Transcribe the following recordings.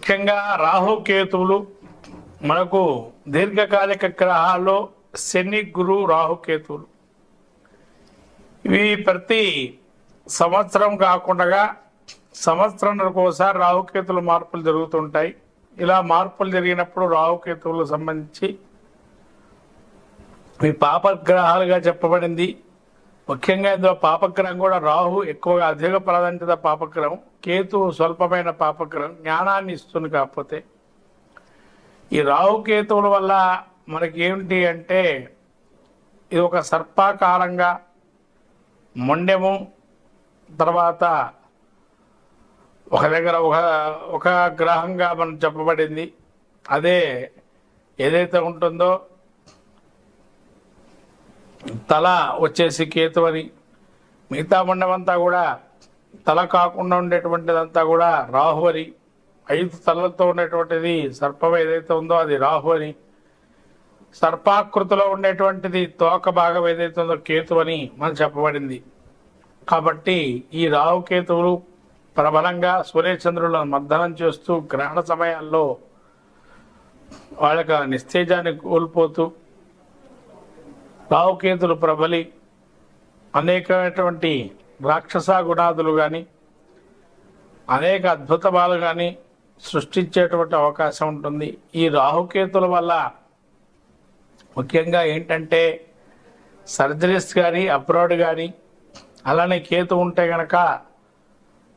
ముఖ్యంగా రాహుకేతువులు మనకు దీర్ఘకాలిక గ్రహాల్లో శని గురు రాహుకేతువులు. ఇవి ప్రతి సంవత్సరం కాకుండా సంవత్సరానికి ఒకసారి రాహుకేతుల మార్పులు జరుగుతుంటాయి. ఇలా మార్పులు జరిగినప్పుడు రాహుకేతువులకు సంబంధించి ఇవి పాపగ్రహాలుగా చెప్పబడింది. ముఖ్యంగా ఇందులో పాపగ్రహం కూడా రాహు ఎక్కువగా అధిక ప్రాధాన్యత పాపగ్రహం. కేతు స్వల్పమైన పాపగ్రహం జ్ఞానాన్ని ఇస్తుంది కాకపోతే ఈ రాహు కేతువుల వల్ల మనకి ఏమిటి అంటే ఇది ఒక సర్పాకారంగా మొండెము తర్వాత ఒక దగ్గర ఒక ఒక గ్రహంగా మనం చెప్పబడింది. అదే ఏదైతే ఉంటుందో తల వచ్చేసి కేతు అని మిగతా మండమంతా కూడా తల కాకుండా ఉండేటువంటిదంతా కూడా రాహువరి ఐదు తలలతో ఉండేటువంటిది సర్పం ఏదైతే ఉందో అది రాహువని సర్పాకృతిలో ఉండేటువంటిది తోక భాగం ఏదైతే ఉందో కేతు అని మనం చెప్పబడింది. కాబట్టి ఈ రాహుకేతువులు ప్రబలంగా సూర్యచంద్రులను మర్దనం చేస్తూ గ్రహణ సమయాల్లో వాళ్ళ యొక్క నిస్తేజాన్ని కోల్పోతూ రావుకేతులు ప్రబలి అనేకమైనటువంటి రాక్షస గుణాదులు కానీ అనేక అద్భుతమాలు కానీ సృష్టించేటువంటి అవకాశం ఉంటుంది. ఈ రాహుకేతుల వల్ల ముఖ్యంగా ఏంటంటే సర్జరీస్ కానీ అబ్రాడ్ కానీ అలానే కేతు ఉంటే గనక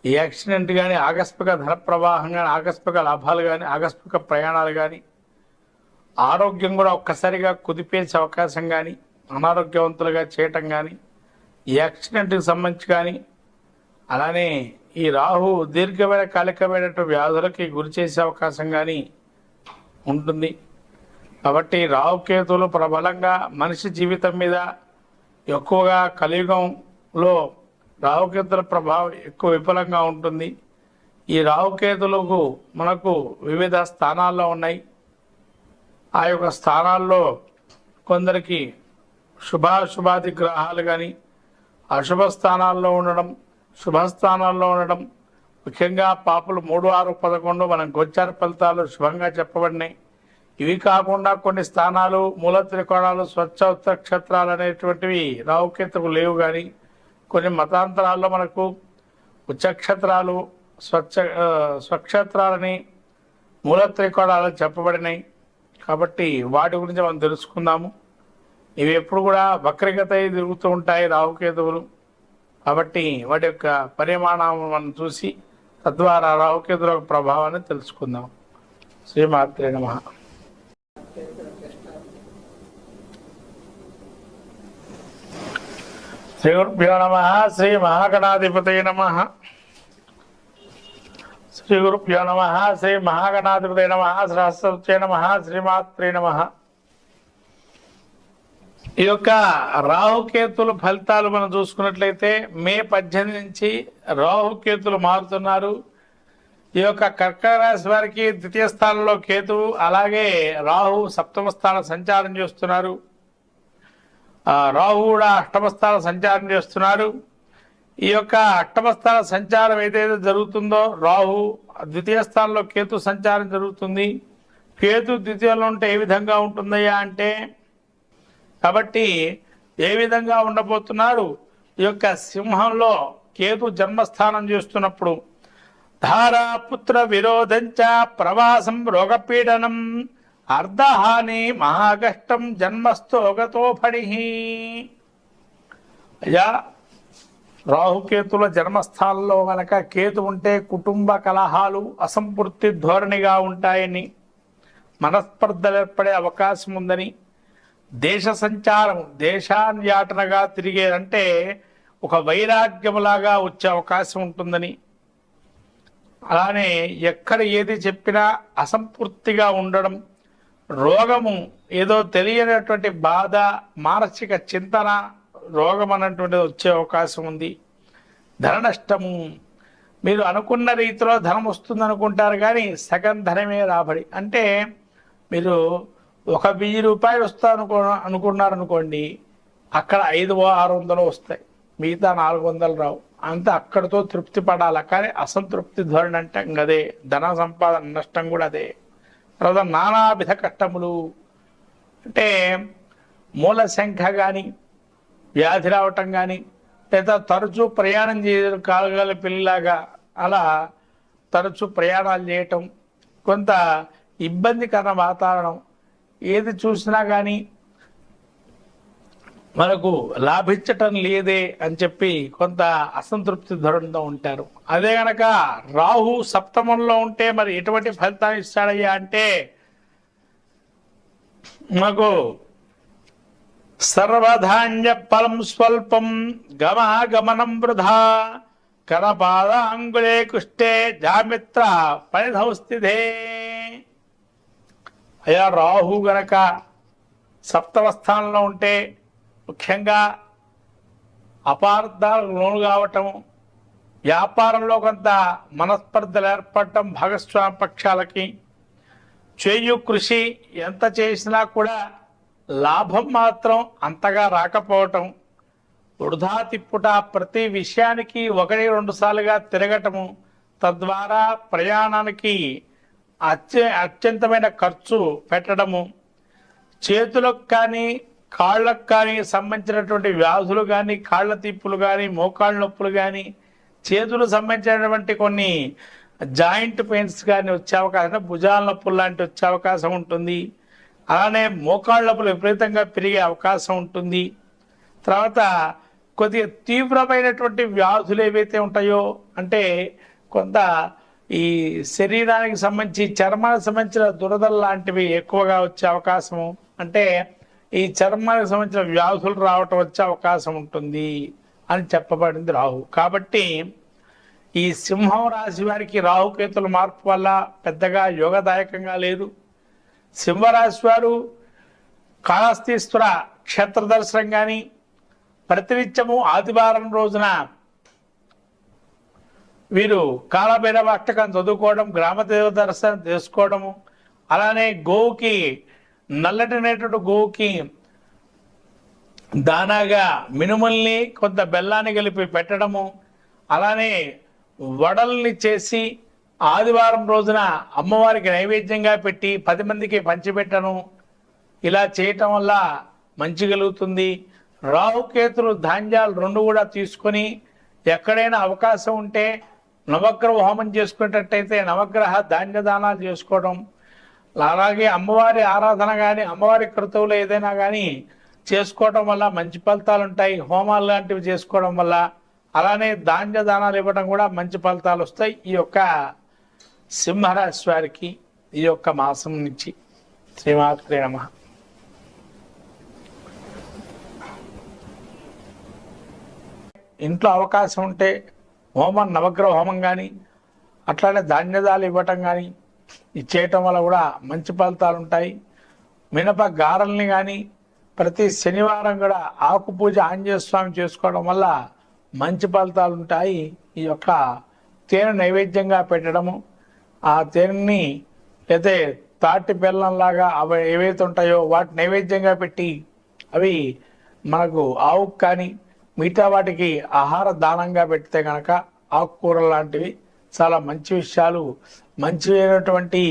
ఈ యాక్సిడెంట్ కానీ ఆకస్మిక ధన ప్రవాహం కానీ ఆకస్మిక లాభాలు కానీ ఆకస్మిక ప్రయాణాలు కానీ ఆరోగ్యం కూడా ఒక్కసారిగా కుదిపేసే అవకాశం కానీ అనారోగ్యవంతులుగా చేయటం కానీ ఈ యాక్సిడెంట్కి సంబంధించి కానీ అలానే ఈ రాహు దీర్ఘమైన కాలికమైనటువంటి వ్యాధులకి గురి చేసే అవకాశం కానీ ఉంటుంది. కాబట్టి రాహుకేతువులు ప్రబలంగా మనిషి జీవితం మీద ఎక్కువగా కలియుగంలో రాహుకేతుల ప్రభావం ఎక్కువ విఫలంగా ఉంటుంది. ఈ రాహుకేతులకు మనకు వివిధ స్థానాల్లో ఉన్నాయి. ఆ యొక్క స్థానాల్లో కొందరికి శుభాశుభాది గ్రహాలు కానీ అశుభ స్థానాల్లో ఉండడం శుభస్థానాల్లో ఉండడం. ముఖ్యంగా పాపులు మూడు ఆరు పదకొండు మనం గోచార ఫలితాలు శుభంగా చెప్పబడినాయి. ఇవి కాకుండా కొన్ని స్థానాలు మూల త్రికోణాలు స్వచ్ఛ ఉత్తక్షేత్రాలు అనేటువంటివి రావుకేతకు లేవు కానీ కొన్ని మతాంతరాల్లో మనకు ఉచ్చక్షేత్రాలు స్వచ్ఛ స్వక్షేత్రాలని మూల త్రికోణాలు చెప్పబడినాయి. కాబట్టి వాటి గురించి మనం తెలుసుకుందాము. ఇవి ఎప్పుడు కూడా వక్రగత తిరుగుతూ ఉంటాయి రాహుకేతువులు. కాబట్టి వాటి యొక్క పరిమాణం మనం చూసి తద్వారా రాహుకేతుల ప్రభావాన్ని తెలుసుకుందాం. శ్రీమాత్రే నమ. శ్రీ గురుభ్యో నమ. శ్రీ మహాగణాధిపతయ నమ. శ్రీ గురుభ్యో నమ. శ్రీ మహాగణాధిపతయ నమ. సహస్రవత్యై నమ. శ్రీమాత్రే నమ. ఈ యొక్క రాహుకేతుల ఫలితాలు మనం చూసుకున్నట్లయితే మే పద్దెనిమిది నుంచి రాహుకేతులు మారుతున్నారు. ఈ యొక్క కర్కట రాశి వారికి ద్వితీయ స్థానంలో కేతువు అలాగే రాహు సప్తమ స్థానం సంచారం చేస్తున్నారు. రాహు కూడా అష్టమ స్థానం సంచారం చేస్తున్నారు. ఈ యొక్క అష్టమ స్థాన సంచారం ఏదైతే జరుగుతుందో రాహు ద్వితీయ స్థానంలో కేతు సంచారం జరుగుతుంది. కేతు ద్వితీయంలో ఉంటే ఏ విధంగా ఉంటుందయ్యా అంటే కాబట్టి ఏ విధంగా ఉండబోతున్నాడు? ఈ యొక్క సింహంలో కేతు జన్మస్థానం చేస్తున్నప్పుడు ధారాపుత్ర విరోధంచ ప్రవాసం రోగపీడనం అర్ధహాని మహాగష్టం జన్మస్థోగతో పడి అయ్యా రాహుకేతుల జన్మస్థానంలో గనక కేతు ఉంటే కుటుంబ కలహాలు అసంపూర్తి ధోరణిగా ఉంటాయని మనస్పర్ధలు ఏర్పడే అవకాశం ఉందని దేశ సంచారం దేశాన్యాటనగా తిరిగేదంటే ఒక వైరాగ్యములాగా వచ్చే అవకాశం ఉంటుందని. అలానే ఎక్కడ ఏది చెప్పినా అసంపూర్తిగా ఉండడం రోగము ఏదో తెలియనటువంటి బాధ మానసిక చింతన రోగం అన్నటువంటిది వచ్చే అవకాశం ఉంది. ధన నష్టము మీరు అనుకున్న రీతిలో ధనం వస్తుంది అనుకుంటారు కానీ సగం ధనమే రాబడి. అంటే మీరు ఒక వెయ్యి రూపాయలు వస్తా అనుకో అనుకున్నారనుకోండి అక్కడ ఐదు ఆరు వందలు వస్తాయి. మిగతా నాలుగు వందలు రావు. అంత అక్కడితో తృప్తి పడాలి? కానీ అసంతృప్తి ధోరణి అంటే అదే ధన సంపాదన నష్టం కూడా అదే. తర్వాత నానావిధ కష్టములు. అంటే మూల సంఖ్య కానీ వ్యాధి రావటం కానీ లేదా తరచూ ప్రయాణం చేయడం కాలగల పిల్లలాగా అలా తరచూ ప్రయాణాలు చేయటం కొంత ఇబ్బందికర వాతావరణం ఏది చూసినా కానీ మనకు లాభించటం లేదే అని చెప్పి కొంత అసంతృప్తి ధోరణితో ఉంటారు. అదే గనక రాహు సప్తమంలో ఉంటే మరి ఎటువంటి ఫలితాన్ని ఇస్తాడయ్యా అంటే మనకు సర్వధాన్య ఫలం స్వల్పం గమనం వృధా. కరపాద అంగుళే కుష్టే జామిత్ర పరిధౌస్థితే అయ్యా రాహు గనక సప్తమ స్థానంలో ఉంటే ముఖ్యంగా అపార్థాలకు లోను కావటం వ్యాపారంలో కొంత మనస్పర్ధలు ఏర్పడటం భాగస్వామి పక్షాలకి చేయు కృషి ఎంత చేసినా కూడా లాభం మాత్రం అంతగా రాకపోవటం వృధా తిప్పుట ప్రతి విషయానికి ఒకటి రెండు సార్లుగా తిరగటము తద్వారా ప్రయాణానికి అత్య అత్యంతమైన ఖర్చు పెట్టడము చేతులకు కానీ కాళ్ళకు కానీ సంబంధించినటువంటి వ్యాధులు కానీ కాళ్ళ తిప్పులు కానీ మోకాళ్ళ నొప్పులు కానీ చేతులకు సంబంధించినటువంటి కొన్ని జాయింట్ పెయిన్స్ కానీ వచ్చే అవకాశం భుజాల నొప్పులు లాంటి వచ్చే అవకాశం ఉంటుంది. అలానే మోకాళ్ళ నొప్పులు విపరీతంగా పెరిగే అవకాశం ఉంటుంది. తర్వాత కొద్దిగా తీవ్రమైనటువంటి వ్యాధులు ఏవైతే ఉంటాయో అంటే కొంత ఈ శరీరానికి సంబంధించి చర్మానికి సంబంధించిన దురదలు లాంటివి ఎక్కువగా వచ్చే అవకాశము. అంటే ఈ చర్మానికి సంబంధించిన వ్యాధులు రావటం వచ్చే అవకాశం ఉంటుంది అని చెప్పబడింది రాహు. కాబట్టి ఈ సింహం రాశి వారికి రాహుకేతుల మార్పు వల్ల పెద్దగా యోగదాయకంగా లేదు. సింహరాశి వారు కాళహస్తీశ్వర క్షేత్ర దర్శనం కానీ ప్రతినిత్యము ఆదివారం రోజున వీరు కాలభైరవ అష్టకం చదువుకోవడం గ్రామదేవ దర్శనం చేసుకోవడము అలానే గోవుకి నల్లటినేటువంటి గోవుకి దానాగా మినుముల్ని కొంత బెల్లాన్ని కలిపి పెట్టడము అలానే వడల్ని చేసి ఆదివారం రోజున అమ్మవారికి నైవేద్యంగా పెట్టి పది మందికి పంచిపెట్టను. ఇలా చేయటం వల్ల మంచి కలుగుతుంది. రాహుకేతులు ధాన్యాలు రెండు కూడా తీసుకొని ఎక్కడైనా అవకాశం ఉంటే నవగ్రహ హోమం చేసుకునేటట్టయితే నవగ్రహ ధాన్య దానాలు చేసుకోవడం అలాగే అమ్మవారి ఆరాధన కానీ అమ్మవారి కృతువులు ఏదైనా కానీ చేసుకోవడం వల్ల మంచి ఫలితాలు ఉంటాయి. హోమాలు లాంటివి చేసుకోవడం వల్ల అలానే ధాన్య దానాలు ఇవ్వడం కూడా మంచి ఫలితాలు వస్తాయి. ఈ యొక్క సింహరాశి వారికి ఈ యొక్క మాసం నుంచి శ్రీమాత్రే నమ. ఇంట్లో అవకాశం ఉంటే హోమం నవగ్రహ హోమం కానీ అట్లానే ధాన్యదాలు ఇవ్వటం కానీ ఇచ్చేయటం వల్ల కూడా మంచి ఫలితాలు ఉంటాయి. మినప గారెల్ని కానీ ప్రతి శనివారం కూడా ఆకు పూజ ఆంజనేయ స్వామి చేసుకోవడం వల్ల మంచి ఫలితాలు ఉంటాయి. ఈ యొక్క తేనె నైవేద్యంగా పెట్టడము ఆ తేనెని అయితే తాటి బెల్లంలాగా అవి ఏవైతే ఉంటాయో వాటి నైవేద్యంగా పెట్టి అవి మనకు ఆవుకు కానీ మిగతా వాటికి ఆహార దానంగా పెడితే కనుక ఆకుకూరలు లాంటివి చాలా మంచి విషయాలు మంచి అయినటువంటి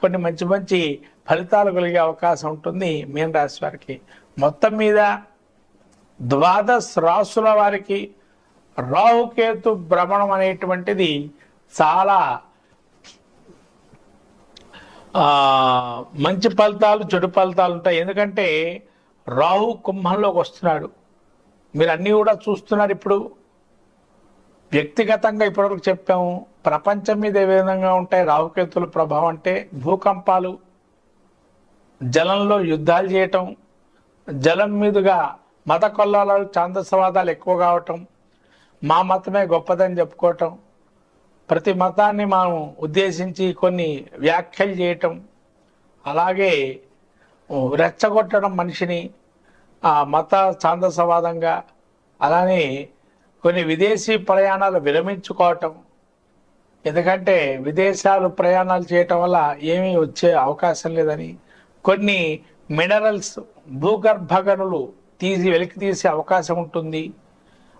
కొన్ని మంచి మంచి ఫలితాలు కలిగే అవకాశం ఉంటుంది మీన రాశి వారికి. మొత్తం మీద ద్వాదశ రాసుల వారికి రాహుకేతు భ్రమణం అనేటువంటిది చాలా మంచి ఫలితాలు చెడు ఫలితాలు ఉంటాయి. ఎందుకంటే రాహు కుంభంలోకి వస్తున్నాడు. మీరు అన్నీ కూడా చూస్తున్నారు ఇప్పుడు. వ్యక్తిగతంగా ఇప్పటివరకు చెప్పాము ప్రపంచం మీద ఏ విధంగా ఉంటాయి రాహుకేతుల ప్రభావం అంటే భూకంపాలు జలంలో యుద్ధాలు చేయటం జలం మీదుగా మత కొల్లాలు ఛాందసవాదాలు ఎక్కువ కావటం మా మతమే గొప్పదని చెప్పుకోవటం ప్రతి మతాన్ని మనం ఉద్దేశించి కొన్ని వ్యాఖ్యలు చేయటం అలాగే రెచ్చగొట్టడం మనిషిని మత ఛాందసవాదంగా అలానే కొన్ని విదేశీ ప్రయాణాలు విరమించుకోవటం. ఎందుకంటే విదేశాలు ప్రయాణాలు చేయటం వల్ల ఏమీ వచ్చే అవకాశం లేదని కొన్ని మినరల్స్ భూగర్భ గనులు తీసి వెలికి తీసే అవకాశం ఉంటుంది.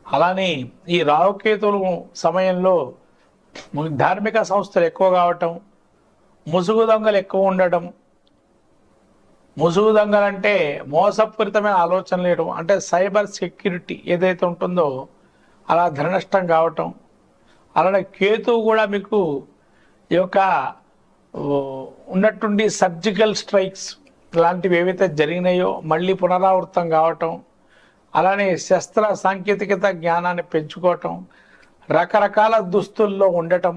అలానే ఈ రావుకేతులు సమయంలో ధార్మిక సంస్థలు ఎక్కువ కావటం ముసుగు దొంగలు ఎక్కువ ఉండటం ముసుగు దొంగలంటే మోసపూరితమైన ఆలోచనలు వేయడం అంటే సైబర్ సెక్యూరిటీ ఏదైతే ఉంటుందో అలా ధన నష్టం కావటం. అలానే కేతువు కూడా మీకు ఈ యొక్క ఉన్నట్టుండి సర్జికల్ స్ట్రైక్స్ లాంటివి ఏవైతే జరిగినాయో మళ్ళీ పునరావృతం కావటం అలానే శస్త్ర సాంకేతికత జ్ఞానాన్ని పెంచుకోవటం రకరకాల దుస్తుల్లో ఉండటం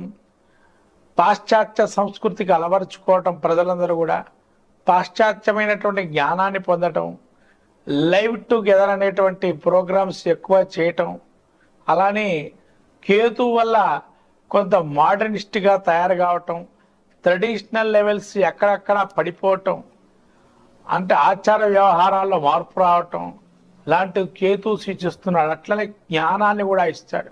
పాశ్చాత్య సంస్కృతికి అలవరుచుకోవటం ప్రజలందరూ కూడా. పాశ్చాత్యమైనటువంటి జ్ఞానాన్ని పొందటం లైవ్ టుగెదర్ అనేటువంటి ప్రోగ్రామ్స్ ఎక్కువ చేయటం అలానే కేతు వల్ల కొంత మోడర్నిస్ట్గా తయారు కావటం ట్రెడిషనల్ లెవెల్స్ ఎక్కడెక్కడ పడిపోవటం అంటే ఆచార వ్యవహారాల్లో మార్పు రావటం లాంటివి కేతు సూచిస్తున్నాడు. అట్లనే జ్ఞానాన్ని కూడా ఇస్తాడు.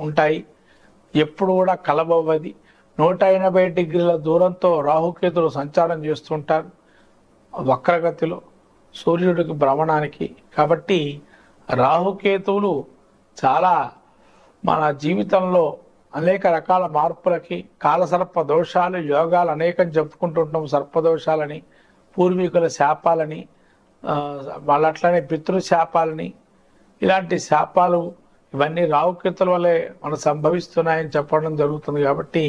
ఉంటాయి. ఎప్పుడు కూడా కలబవ్వది నూట ఎనభై డిగ్రీల దూరంతో రాహుకేతులు సంచారం చేస్తుంటారు. వక్రగతిలో సూర్యుడికి భ్రమణానికి. కాబట్టి రాహుకేతువులు చాలా మన జీవితంలో అనేక రకాల మార్పులకి కాలసర్ప దోషాలు యోగాలు అనేకం చెప్పుకుంటుంటాం. సర్పదోషాలని పూర్వీకుల శాపాలని వాళ్ళట్లనే పితృశాపాలని. అట్లనే శాపాలని ఇలాంటి శాపాలు ఇవన్నీ రావుకేతుల వల్లే మనకు సంభవిస్తున్నాయని చెప్పడం జరుగుతుంది కాబట్టి